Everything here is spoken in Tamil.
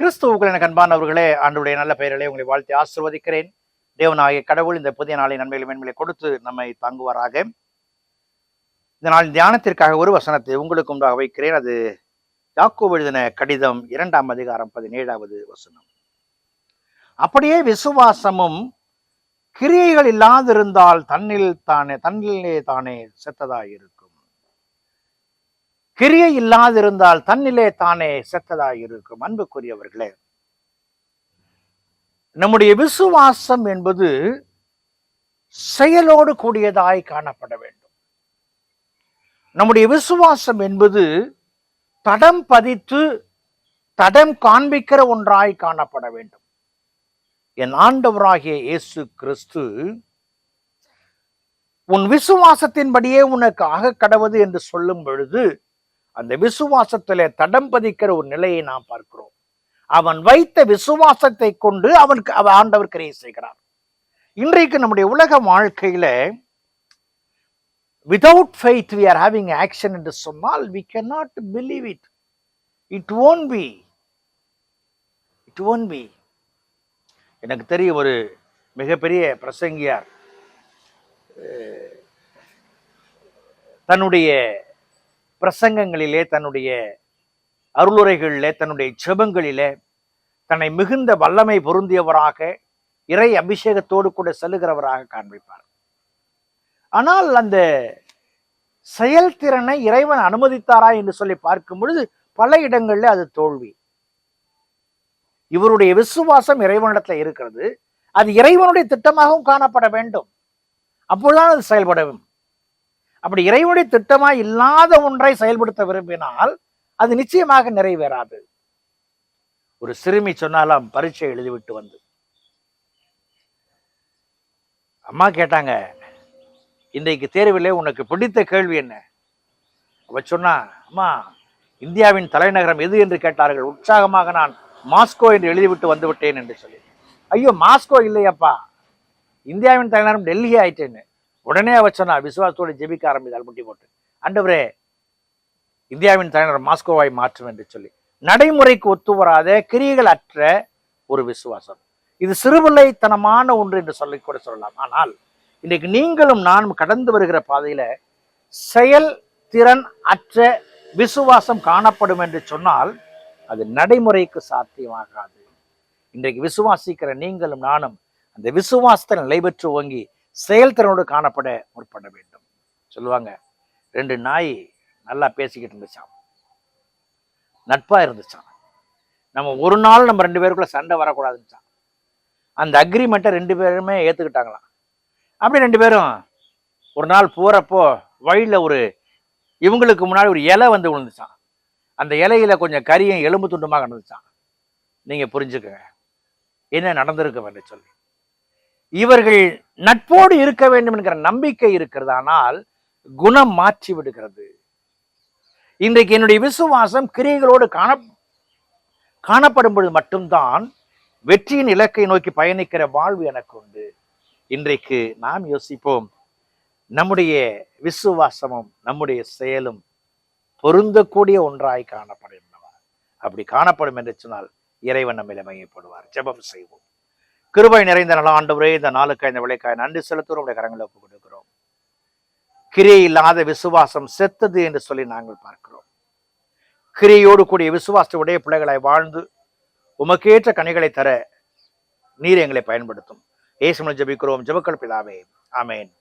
கிறிஸ்துவுக்குள் எனக்கு அன்பானவர்களே ஆண்டுடைய நல்ல பெயர்களே உங்களை வாழ்த்தி ஆசிர்வதிக்கிறேன். தேவனாகிய கடவுள் இந்த புதிய நாளை நன்மைகளை மேன்மையை கொடுத்து நம்மை தாங்குவாராக. இந்த நாள் தியானத்திற்காக ஒரு வசனத்தை உங்களுக்கு உண்டாக வைக்கிறேன். அது யாக்கோ எழுதின கடிதம் இரண்டாம் அதிகாரம் பதினேழாவது வசனம். அப்படியே விசுவாசமும் கிரியைகள் இல்லாதிருந்தால் தன்னில் தானே தன்னிலே தானே செத்ததாயிருக்கும். கிரியை இல்லாதிருந்தால் தன்னிலே தானே செத்ததாய் இருக்கும் அன்புக்குரியவர்களே நம்முடைய விசுவாசம் என்பது செயலோடு கூடியதாய் காணப்பட வேண்டும். நம்முடைய விசுவாசம் என்பது தடம் பதித்து தடம் காண்பிக்கிற ஒன்றாய் காணப்பட வேண்டும். என் ஆண்டவராகிய இயேசு கிறிஸ்து உன் விசுவாசத்தின்படியே உனக்கு ஆக கடவுது என்று சொல்லும் பொழுது அந்த விசுவாசத்திலே தடம் பதிக்கிற ஒரு நிலையை நாம் பார்க்கிறோம். அவன் வைத்த விசுவாசத்தை கொண்டு அவனுக்கு அவன் ஆண்டவர் கிரியை செய்கிறார். இன்றைக்கு நம்முடைய உலக வாழ்க்கையில without faith we are having action என்று சொன்னால் we can not believe it it own be it own be எனக்கு தெரியும் ஒரு மிகப்பெரிய பிரசங்கியார் தன்னுடைய பிரசங்கங்களிலே தன்னுடைய அருளுரைகளிலே தன்னுடைய ஜெபங்களிலே தன்னை மிகுந்த வல்லமை பொருந்தியவராக இறை அபிஷேகத்தோடு கூட செல்லுகிறவராக காண்பிப்பார். ஆனால் அந்த செயல்திறனை இறைவன் அனுமதித்தாரா என்று சொல்லி பார்க்கும் பொழுது பல இடங்களில் அது தோல்வி. இவருடைய விசுவாசம் இறைவனிடத்துல இருக்கிறது. அது இறைவனுடைய திட்டமாகவும் காணப்பட வேண்டும். அப்பொழுதுதான் அது செயல்படவும் அப்படி இறைவனுடைய திட்டமா இல்லாத ஒன்றை செயல்படுத்த விரும்பினால் அது நிச்சயமாக நிறைவேறாது. ஒரு சிறுமி சொன்னாலாம் பரீட்சை எழுதிவிட்டு வந்து. அம்மா கேட்டாங்க இன்றைக்கு தேர்விலே உனக்கு பிடித்த கேள்வி என்ன? அவ சொன்னா அம்மா இந்தியாவின் தலைநகரம் எது என்று கேட்டார்கள். உற்சாகமாக நான் மாஸ்கோ என்று எழுதிவிட்டு வந்து விட்டேன் என்று சொல்லி. ஐயோ மாஸ்கோ இல்லையப்பா. இந்தியாவின் தலைநகரம் டெல்லி ஆயிட்டேன்னு. உடனே அவர் சொன்னா விசுவாசத்தோடு ஜெபிக்க ஆரம்பித்தால் முட்டி போட்டு அண்டவரே இந்தியாவின் தலைநகர் மாஸ்கோவாய் மாற்றும் என்று சொல்லி. நடைமுறைக்கு ஒத்து வராத கிரியைகள் அற்ற ஒரு விசுவாசம். இது சிறுபிள்ளைத்தனமான ஒன்று என்று சொல்லி கூட சொல்லலாம். ஆனால் இன்றைக்கு நீங்களும் நானும் கடந்து வருகிற பாதையில செயல் திறன் அற்ற விசுவாசம் காணப்படும் என்று சொன்னால் அது நடைமுறைக்கு சாத்தியமாகாது. இன்றைக்கு விசுவாசிக்கிற நீங்களும் நானும் அந்த விசுவாசத்தை நிலை பெற்று ஓங்கி செயல்திறனோடு காணப்பட முற்பட வேண்டும். சொல்லுவாங்க ரெண்டு நாய் நல்லா பேசிக்கிட்டு இருந்துச்சான் நட்பாக இருந்துச்சான் நம்ம ஒரு நாள் நம்ம ரெண்டு பேருக்குள்ள சண்டை வரக்கூடாதுன்னுச்சான் அந்த அக்ரிமெண்ட்டை ரெண்டு பேருமே ஏற்றுக்கிட்டாங்களாம் அப்படி ரெண்டு பேரும் ஒரு நாள் போறப்போ வழியில் ஒரு இவங்களுக்கு முன்னாடி ஒரு இலை வந்து விழுந்துச்சான் அந்த இலையில கொஞ்சம் கரியும் எலும்பு துண்டுமாக நடந்துச்சான் நீங்கள் புரிஞ்சுக்கங்க. என்ன நடந்திருக்க என்று சொல்லி. இவர்கள் நட்போடு இருக்க வேண்டும் என்கிற நம்பிக்கை இருக்கிறது. ஆனால் குணம் மாற்றி விடுகிறது. இன்றைக்கு என்னுடைய விசுவாசம் கிரியைகளோடு காண காணப்படும் பொழுது மட்டும்தான் வெற்றியின் இலக்கை நோக்கி பயணிக்கிற வாழ்வு எனக்கு உண்டு. இன்றைக்கு நாம் யோசிப்போம் நம்முடைய விசுவாசமும் நம்முடைய செயலும் பொருந்தக்கூடிய ஒன்றாய் காணப்படுகின்றன. அப்படி காணப்படும் என்று சொன்னால் இறைவன் நம்மில மையப்படுவார் ஜெபம் செய்வோம். கிருபை நிறைந்த நல்ல ஆண்டவரே இந்த நாளுக்காய் இந்த விளைக்காய் நன்றி செலுத்துவோம் உடைய கரங்களை ஒப்புக் கொடுக்கிறோம். கிரியை இல்லாத விசுவாசம் செத்தது என்று சொல்லி நாங்கள் பார்க்கிறோம். கிரியையோடு கூடிய விசுவாசத்துடைய உடைய வாழ்ந்து உமக்கேற்ற கனிகளை தர நீர் எங்களை பயன்படுத்தும். ஏசுமலை ஜபிக்கிறோம். ஜபக்கல் பிதாவே. ஆமேன்.